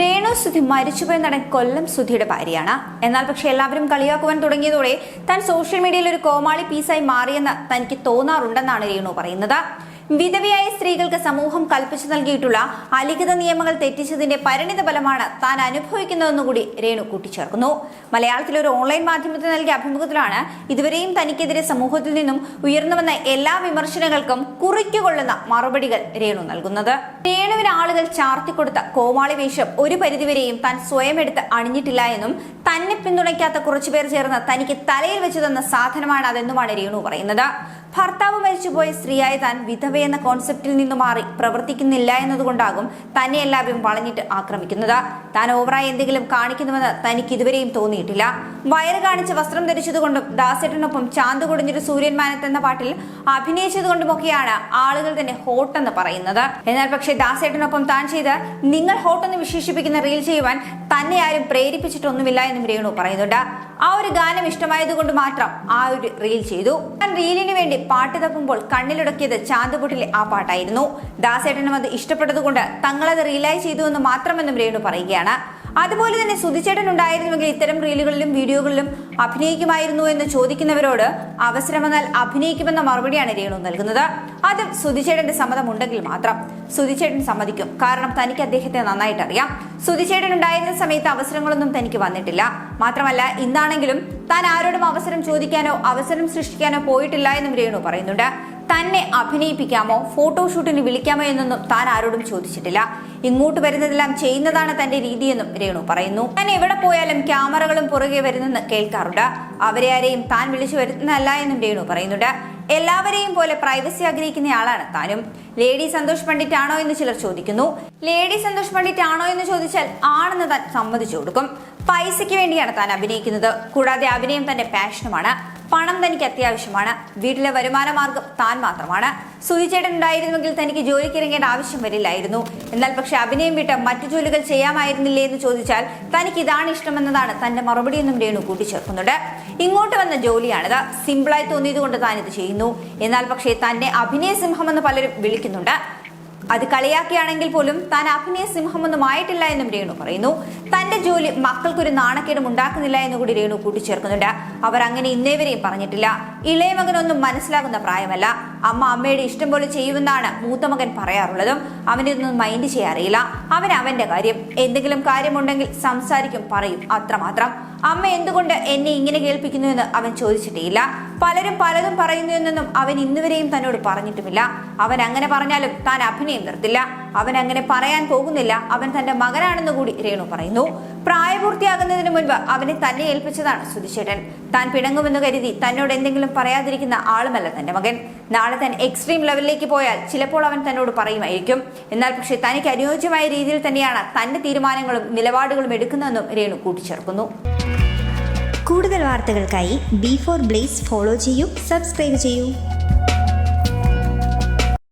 രേണു സുധി മരിച്ചുപോയ നടൻ കൊല്ലം സുധിയുടെ ഭാര്യയാണ്. എന്നാൽ പക്ഷെ എല്ലാവരും കളിയാക്കുവാൻ തുടങ്ങിയതോടെ താൻ സോഷ്യൽ മീഡിയയിൽ ഒരു കോമാളി പീസായി മാറിയെന്ന് തനിക്ക് തോന്നാറുണ്ടെന്നാണ് രേണു പറയുന്നത്. വിധവയായ സ്ത്രീകൾക്ക് സമൂഹം കൽപ്പിച്ചു നൽകിയിട്ടുള്ള അലിഖിത നിയമങ്ങൾ തെറ്റിച്ചതിന്റെ പരിണിത ഫലമാണ് താൻ അനുഭവിക്കുന്നതെന്നുകൂടി രേണു കൂട്ടിച്ചേർക്കുന്നു. മലയാളത്തിലെ ഒരു ഓൺലൈൻ മാധ്യമത്തിന് നൽകിയ അഭിമുഖത്തിലാണ് ഇതുവരെയും തനിക്കെതിരെ സമൂഹത്തിൽ നിന്നും ഉയർന്നുവന്ന എല്ലാ വിമർശനങ്ങൾക്കും കുറിക്കുകൊള്ളുന്ന മറുപടികൾ രേണു നൽകുന്നത്. രേണുവിന് ആളുകൾ ചാർത്തിക്കൊടുത്ത കോമാളി വേഷം ഒരു പരിധിവരെയും താൻ സ്വയം എടുത്ത് അണിഞ്ഞിട്ടില്ല എന്നും തന്നെ പിന്തുണയ്ക്കാത്ത കുറച്ചുപേർ ചേർന്ന് തനിക്ക് തലയിൽ വെച്ചു തന്ന സാധനമാണ് അതെന്നുമാണ് രേണു പറയുന്നത്. ഭർത്താവ് മരിച്ചുപോയ സ്ത്രീയായ താൻ വിധവയെന്ന കോൺസെപ്റ്റിൽ നിന്ന് മാറി പ്രവർത്തിക്കുന്നില്ല എന്നതുകൊണ്ടാകും തന്നെ എല്ലാവരും വളഞ്ഞിട്ട് ആക്രമിക്കുന്നത്. താൻ ഓവറായി എന്തെങ്കിലും കാണിക്കുന്നുവെന്ന് തനിക്ക് ഇതുവരെയും തോന്നിയിട്ടില്ല. വയറ് കാണിച്ച് വസ്ത്രം ധരിച്ചതുകൊണ്ടും ദാസേട്ടനൊപ്പം ചാന്ത് കൊടിഞ്ഞൊരു സൂര്യൻമാനത്ത് എന്ന പാട്ടിൽ അഭിനയിച്ചതുകൊണ്ടുമൊക്കെയാണ് ആളുകൾ തന്നെ ഹോട്ടെന്ന് പറയുന്നത്. എന്നാൽ പക്ഷേ ദാസേട്ടനൊപ്പം താൻ ചെയ്ത് നിങ്ങൾ ഹോട്ടെന്ന് വിശേഷിപ്പിക്കുന്ന റീൽ ചെയ്യുവാൻ തന്നെ ആരും പ്രേരിപ്പിച്ചിട്ടൊന്നുമില്ല എന്നും രേണു പറയുന്നുണ്ട്. ആ ഒരു ഗാനം ഇഷ്ടമായതുകൊണ്ട് മാത്രം ആ ഒരു റീൽ ചെയ്തു. ഞാൻ റീലിന് വേണ്ടി പാട്ട് തപ്പുമ്പോൾ കണ്ണിലുടക്കിയത് ചാന്തുപുട്ടിലെ ആ പാട്ടായിരുന്നു. ദാസേട്ടനും അത് ഇഷ്ടപ്പെട്ടതുകൊണ്ട് തങ്ങളത് റിയലൈസ് ചെയ്തു എന്ന് മാത്രമെന്നും രേണു പറയുകയാണ്. അതുപോലെ തന്നെ സുധിച്ചേട്ടൻ ഉണ്ടായിരുന്നുവെങ്കിൽ ഇത്തരം റീലുകളിലും വീഡിയോകളിലും അഭിനയിക്കുമായിരുന്നു എന്ന് ചോദിക്കുന്നവരോട് അവസരം വന്നാൽ അഭിനയിക്കുമെന്ന മറുപടിയാണ് രേണു നൽകുന്നത്. അതും സുധിച്ചേട്ടന്റെ സമ്മതം ഉണ്ടെങ്കിൽ മാത്രം. സുധിച്ചേട്ടൻ സമ്മതിക്കും. കാരണം തനിക്ക് അദ്ദേഹത്തെ നന്നായിട്ട് അറിയാം സുധിച്ചേട്ടൻ ഉണ്ടായിരുന്ന സമയത്ത് അവസരങ്ങളൊന്നും തനിക്ക് വന്നിട്ടില്ല. മാത്രമല്ല ഇന്നാണെങ്കിലും താൻ ആരോടും അവസരം ചോദിക്കാനോ അവസരം സൃഷ്ടിക്കാനോ പോയിട്ടില്ല എന്നും രേണു പറയുന്നുണ്ട്. തന്നെ അഭിനയിപ്പിക്കാമോ ഫോട്ടോഷൂട്ടിന് വിളിക്കാമോ എന്നൊന്നും താൻ ആരോടും ചോദിച്ചിട്ടില്ല. ഇങ്ങോട്ട് വരുന്നതെല്ലാം ചെയ്യുന്നതാണ് തന്റെ രീതിയെന്നും രേണു പറയുന്നു. താൻ എവിടെ പോയാലും ക്യാമറകളും പുറകെ വരുന്നെന്ന് കേൾക്കാറുണ്ട്. അവരെ ആരെയും താൻ വിളിച്ചു വരുന്നതല്ല എന്നും രേണു പറയുന്നുണ്ട്. എല്ലാവരെയും പോലെ പ്രൈവസി ആഗ്രഹിക്കുന്ന ആളാണ് താനും. ലേഡി സന്തോഷ് പണ്ഡിറ്റ് ആണോ എന്ന് ചിലർ ചോദിക്കുന്നു. ലേഡി സന്തോഷ് പണ്ഡിറ്റ് ആണോ എന്ന് ചോദിച്ചാൽ ആണെന്ന് താൻ സമ്മതിച്ചു കൊടുക്കും. പൈസയ്ക്ക് വേണ്ടിയാണ് താൻ അഭിനയിക്കുന്നത്. കൂടാതെ അഭിനയം തന്റെ പാഷനുമാണ് പണം തനിക്ക് അത്യാവശ്യമാണ്. വീട്ടിലെ വരുമാന മാർഗം താൻ മാത്രമാണ്. സുഹിച്ചേട്ടൻ ഉണ്ടായിരുന്നുവെങ്കിൽ തനിക്ക് ജോലിക്ക് ഇറങ്ങേണ്ട ആവശ്യം വരില്ലായിരുന്നു. എന്നാൽ പക്ഷെ അഭിനയം വിട്ട് മറ്റു ജോലികൾ ചെയ്യാമായിരുന്നില്ലേ എന്ന് ചോദിച്ചാൽ തനിക്ക് ഇതാണ് ഇഷ്ടമെന്നതാണ് തന്റെ മറുപടിയെന്നും രേണു കൂട്ടിച്ചേർക്കുന്നുണ്ട്. ഇങ്ങോട്ട് വന്ന ജോലിയാണിത്. സിമ്പിളായി തോന്നിയത് കൊണ്ട് താൻ ഇത് ചെയ്യുന്നു. എന്നാൽ പക്ഷേ തന്നെ അഭിനയ സിംഹം എന്ന് പലരും വിളിക്കുന്നുണ്ട്. അത് കളിയാക്കിയാണെങ്കിൽ പോലും താൻ അഭിനയ സിംഹമൊന്നും ആയിട്ടില്ല എന്നും രേണു പറയുന്നു. തന്റെ ജോലി മക്കൾക്കൊരു നാണക്കേടും ഉണ്ടാക്കുന്നില്ല എന്ന് കൂടി രേണു കൂട്ടിച്ചേർക്കുന്നുണ്ട്. അവർ അങ്ങനെ ഇന്നേവരെയും പറഞ്ഞിട്ടില്ല. ഇളയ മകനൊന്നും മനസ്സിലാകുന്ന പ്രായമല്ല. അമ്മ അമ്മയുടെ ഇഷ്ടം പോലെ ചെയ്യുമെന്നാണ് മൂത്ത മകൻ പറയാറുള്ളതും. അവനൊന്നും മൈൻഡ് ചെയ്യാറില്ല. അവൻ അവന്റെ കാര്യം. എന്തെങ്കിലും കാര്യമുണ്ടെങ്കിൽ സംസാരിക്കും പറയും. അത്രമാത്രം. അമ്മ എന്തുകൊണ്ട് എന്നെ ഇങ്ങനെ കേൾപ്പിക്കുന്നു എന്ന് അവൻ ചോദിച്ചിട്ടില്ല പലരും പലതും പറയുന്നു എന്നൊന്നും അവൻ ഇന്നുവരെയും തന്നോട് പറഞ്ഞിട്ടുമില്ല. അവൻ അങ്ങനെ പറഞ്ഞാലും താൻ അഭിനയം നിർത്തില്ല. അവൻ അങ്ങനെ പറയാൻ പോകുന്നില്ല. അവൻ തന്റെ മകനാണെന്ന് കൂടി രേണു പറയുന്നു. പ്രായപൂർത്തിയാകുന്നതിന് മുൻപ് അവനെ തന്നെ ഏൽപ്പിച്ചതാണ് സുധിച്ചേട്ടൻ. താൻ പിണങ്ങുമെന്ന് കരുതി തന്നോട് എന്തെങ്കിലും പറയാതിരിക്കുന്ന ആളുമല്ല തന്റെ മകൻ. നാളെ താൻ എക്സ്ട്രീം ലെവലിലേക്ക് പോയാൽ ചിലപ്പോൾ അവൻ തന്നോട് പറയുമായിരിക്കും. എന്നാൽ പക്ഷേ തനിക്ക് അനുയോജ്യമായ രീതിയിൽ തന്നെയാണ് തന്റെ തീരുമാനങ്ങളും നിലപാടുകളും എടുക്കുന്നതെന്നും രേണു കൂട്ടിച്ചേർക്കുന്നു. കൂടുതൽ വാർത്തകൾക്കായി ബി ഫോർ ബ്ലേസ് ഫോളോ ചെയ്യൂ സബ്സ്ക്രൈബ് ചെയ്യൂ.